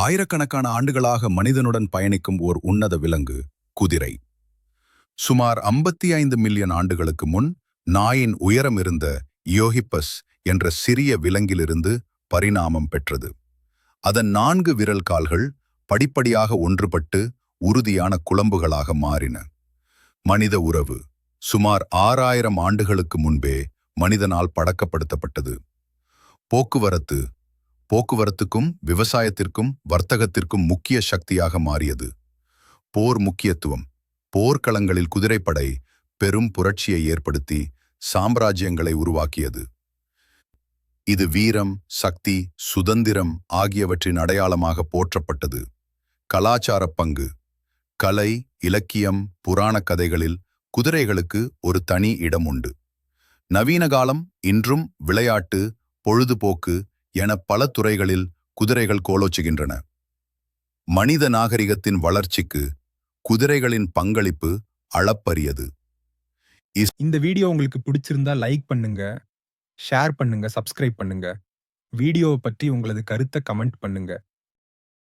ஆயிரக்கணக்கான ஆண்டுகளாக மனிதனுடன் பயணிக்கும் ஓர் உன்னத விலங்கு குதிரை. சுமார் 55 மில்லியன் ஆண்டுகளுக்கு முன் நாயின் உயரம் இருந்த யோஹிப்பஸ் என்ற சிறிய விலங்கிலிருந்து பரிணாமம் பெற்றது. அதன் நான்கு விரல் கால்கள் படிப்படியாக ஒன்றுபட்டு உறுதியான குழம்புகளாக மாறின. மனித உறவு சுமார் ஆறாயிரம் ஆண்டுகளுக்கு முன்பே மனிதனால் பழக்கப்படுத்தப்பட்டது. போக்குவரத்து போக்குவரத்துக்கும் விவசாயத்திற்கும் வர்த்தகத்திற்கும் முக்கிய சக்தியாக மாறியது. போர் முக்கியத்துவம். போர்க்களங்களில் குதிரைப்படை பெரும் புரட்சியை ஏற்படுத்தி சாம்ராஜ்யங்களை உருவாக்கியது. இது வீரம் சக்தி சுதந்திரம் ஆகியவற்றின் அடையாளமாக போற்றப்பட்டது. கலாச்சார பங்கு. கலை இலக்கியம் புராணக் கதைகளில் குதிரைகளுக்கு ஒரு தனி இடம் உண்டு. நவீன காலம் இன்றும் விளையாட்டு பொழுதுபோக்கு என பல துறைகளில் குதிரைகள் கோலோச்சுகின்றன. மனித நாகரிகத்தின் வளர்ச்சிக்கு குதிரைகளின் பங்களிப்பு அளப்பரியது. இந்த வீடியோ உங்களுக்கு பிடிச்சிருந்தா லைக் பண்ணுங்க ஷேர் பண்ணுங்க சப்ஸ்கிரைப் பண்ணுங்க. வீடியோவை பற்றி உங்களது கருத்தை கமெண்ட் பண்ணுங்க.